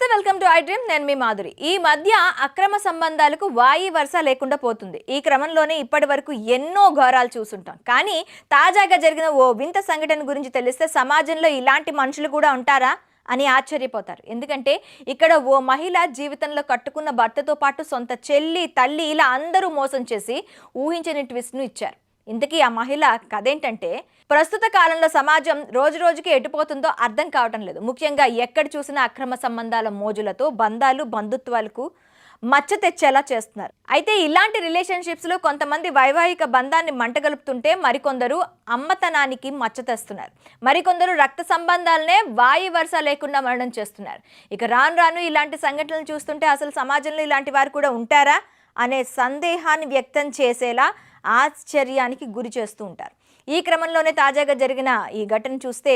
నమస్తే welcome to I dream. నేను మీ మాధురి. ఈ మధ్య అక్రమ సంబంధాలకు వాయి వరుస లేకుండా పోతుంది. ఈ క్రమంలోనే ఇప్పటి వరకు ఎన్నో ఘోరాలు చూసుంటాం. కానీ తాజాగా జరిగిన ఓ వింత సంఘటన గురించి తెలిస్తే సమాజంలో ఇలాంటి మనుషులు కూడా ఉంటారా అని ఆశ్చర్యపోతారు. ఎందుకంటే ఇక్కడ ఓ మహిళ జీవితంలో కట్టుకున్న భర్తతో పాటు సొంత చెల్లి తల్లి ఇలా అందరూ మోసం చేసి ఊహించని ట్విస్ట్ను ఇచ్చారు. ఇంతకీ ఆ మహిళ కథ ఏంటంటే ప్రస్తుత కాలంలో సమాజం రోజు రోజుకి ఎటుపోతుందో అర్థం కావటం లేదు. ముఖ్యంగా ఎక్కడ చూసినా అక్రమ సంబంధాల మోజులతో బంధాలు బంధుత్వాలకు మచ్చ తెచ్చేలా చేస్తున్నారు. అయితే ఇలాంటి రిలేషన్షిప్స్లో కొంతమంది వైవాహిక బంధాన్ని మంటగలుపుతుంటే మరికొందరు అమ్మతనానికి మచ్చ తెస్తున్నారు. మరికొందరు రక్త సంబంధాలనే వాయి వరుస లేకుండా మరణం చేస్తున్నారు. ఇక రాను రాను ఇలాంటి సంఘటనలు చూస్తుంటే అసలు సమాజంలో ఇలాంటి వారు కూడా ఉంటారా? అనే సందేహాన్ని వ్యక్తం చేసేలా ఆశ్చర్యానికి గురి చేస్తూ ఉంటారు. ఈ క్రమంలోనే తాజాగా జరిగిన ఈ ఘటన చూస్తే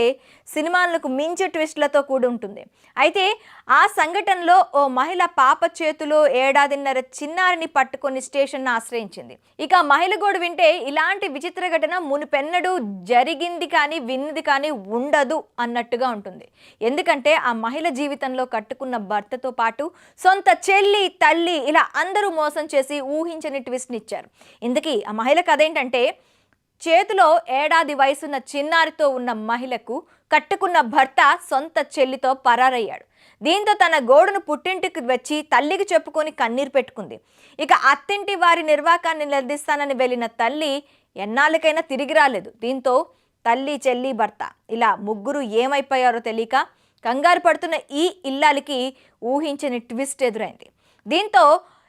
సినిమాలకు మించి ట్విస్ట్లతో కూడి ఉంటుంది అయితే ఆ సంఘటనలో ఓ మహిళ పాప చేతిలో ఏడాదిన్నర చిన్నారిని పట్టుకొని స్టేషన్ను ఆశ్రయించింది. ఇక మహిళ గోడు వింటే ఇలాంటి విచిత్ర ఘటన మునిపెన్నడు జరిగింది కానీ విన్నది కానీ ఉండదు అన్నట్టుగా ఉంటుంది. ఎందుకంటే ఆ మహిళ జీవితంలో కట్టుకున్న భర్తతో పాటు సొంత చెల్లి తల్లి ఇలా అందరూ మోసం చేసి ఊహించని ట్విస్ట్ని ఇచ్చారు ఇందుకీ ఆ మహిళ కథ ఏంటంటే చేతిలో ఏడాది వయసున్న చిన్నారితో ఉన్న మహిళకు కట్టుకున్న భర్త సొంత చెల్లితో పరారయ్యాడు. దీంతో తన గోడును పుట్టింటికి వచ్చి తల్లికి చెప్పుకొని కన్నీరు పెట్టుకుంది. ఇక అత్తింటి వారి నిర్వాకాన్ని నిలదీస్తానని వెళ్ళిన తల్లి ఎన్నాళ్ళకైనా తిరిగి రాలేదు. దీంతో తల్లి చెల్లి భర్త ఇలా ముగ్గురు ఏమైపోయారో తెలియక కంగారు పడుతున్న ఈ ఇల్లాలికి ఊహించని ట్విస్ట్ ఎదురైంది. దీంతో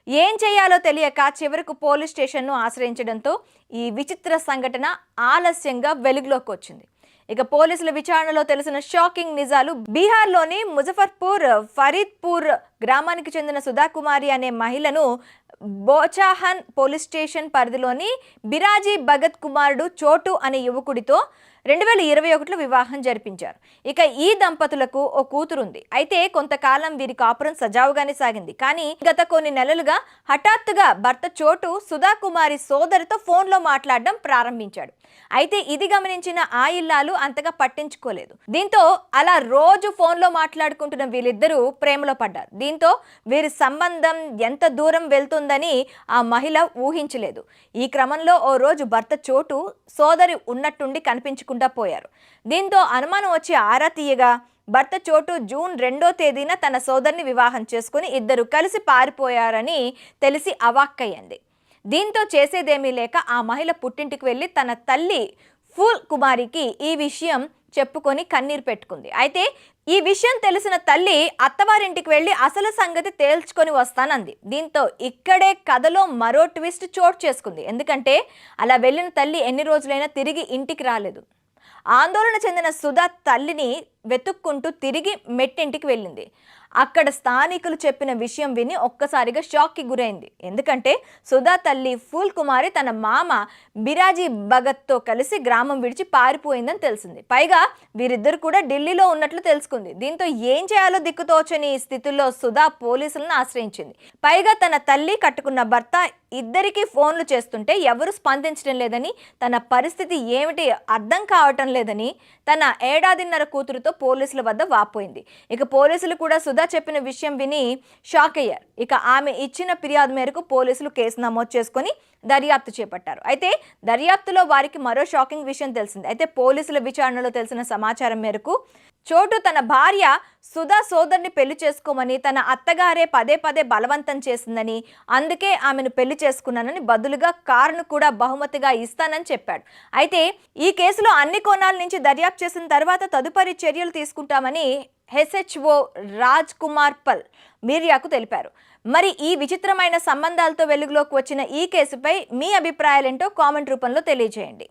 ఏం చేయాలో తెలియక చివరకు పోలీస్ స్టేషన్ను ఆశ్రయించడంతో ఈ విచిత్ర సంఘటన ఆలస్యంగా వెలుగులోకి వచ్చింది. ఇక పోలీసుల విచారణలో తెలిసిన షాకింగ్ నిజాలు బీహార్లోని ముజఫర్పూర్ ఫరీద్పూర్ గ్రామానికి చెందిన సుధాకుమారి అనే మహిళను బోచాహన్ పోలీస్ స్టేషన్ పరిధిలోని బిరాజీ భగత్ కుమారుడు చోటు అనే యువకుడితో రెండు వేల ఇరవై ఒకటిలో వివాహం జరిపించారు. ఇక ఈ దంపతులకు ఓ కూతురుంది. అయితే కొంతకాలం వీరి కాపురం సజావుగానే సాగింది. కానీ గత కొన్ని నెలలుగా హఠాత్తుగా భర్త చోటు సుధాకుమారి సోదరితో ఫోన్లో మాట్లాడడం ప్రారంభించాడు. అయితే ఇది గమనించిన ఆ ఇల్లాలు అంతగా పట్టించుకోలేదు. దీంతో అలా రోజు ఫోన్లో మాట్లాడుకుంటున్న వీళ్ళిద్దరూ ప్రేమలో పడ్డారు. దీంతో వీరి సంబంధం ఎంత దూరం వెళ్తుందని ఆ మహిళ ఊహించలేదు. ఈ క్రమంలో ఓ రోజు భర్త చోటు సోదరి ఉన్నట్టుండి కనిపించకుండా పోయారు. దీంతో అనుమానం వచ్చి ఆరా తీయగా భర్త చోటు జూన్ రెండో తేదీన తన సోదరిని వివాహం చేసుకుని ఇద్దరు కలిసి పారిపోయారని తెలిసి అవాక్కయ్యింది. దీంతో చేసేదేమీ లేక ఆ మహిళ పుట్టింటికి వెళ్ళి తన తల్లి ఫుల్ కుమారికి ఈ విషయం చెప్పుకొని కన్నీరు పెట్టుకుంది. అయితే ఈ విషయం తెలిసిన తల్లి అత్తవారింటికి వెళ్ళి అసలు సంగతి తేల్చుకొని వస్తానంది. దీంతో ఇక్కడే కథలో మరో ట్విస్ట్ చోటు చేసుకుంది. ఎందుకంటే అలా వెళ్ళిన తల్లి ఎన్ని రోజులైనా తిరిగి ఇంటికి రాలేదు. ఆందోళన చెందిన సుధా తల్లిని వెతుక్కుంటూ తిరిగి మెట్టింటికి వెళ్ళింది. అక్కడ స్థానికులు చెప్పిన విషయం విని ఒక్కసారిగా షాక్కి గురైంది. ఎందుకంటే సుధా తల్లి ఫూల్ కుమారి తన మామ బిరాజీ భగత్తో కలిసి గ్రామం విడిచి పారిపోయిందని తెలిసింది. పైగా వీరిద్దరు కూడా ఢిల్లీలో ఉన్నట్లు తెలుసుకుంది. దీంతో ఏం చేయాలో దిక్కుతోచని స్థితిలో సుధా పోలీసులను ఆశ్రయించింది. పైగా తన తల్లి కట్టుకున్న భర్త ఇద్దరికీ ఫోన్లు చేస్తుంటే ఎవరు స్పందించడం లేదని తన పరిస్థితి ఏమిటి అర్థం కావటం లేదని తన ఏడాదిన్నర కూతురుతో పోలీసుల వద్ద వాపోయింది. ఇక పోలీసులు కూడా సుధా చెప్పిన విషయం విని షాక్ అయ్యారు. ఇక ఆమె ఇచ్చిన ఫిర్యాదు మేరకు పోలీసులు కేసు నమోదు చేసుకొని దర్యాప్తు చేపట్టారు. అయితే దర్యాప్తులో వారికి మరో షాకింగ్ విషయం తెలిసింది. అయితే పోలీసుల విచారణలో తెలిసిన సమాచారం మేరకు చోటు తన భార్య సుధా సోదరిని పెళ్ళి చేసుకోమని తన అత్తగారే పదే పదే బలవంతం చేసిందని అందుకే ఆమెను పెళ్ళి చేసుకున్నానని బదులుగా కారును కూడా బహుమతిగా ఇస్తానని చెప్పాడు. అయితే ఈ కేసులో అన్ని కోణాల నుంచి దర్యాప్తు చేసిన తర్వాత తదుపరి చర్యలు తీసుకుంటామని హెచ్హెచ్ఓ రాజ్ కుమార్ పల్ మీరియాకు తెలిపారు. మరి ఈ విచిత్రమైన సంబంధాలతో వెలుగులోకి వచ్చిన ఈ కేసుపై మీ అభిప్రాయాలేంటో కామెంట్ రూపంలో తెలియజేయండి.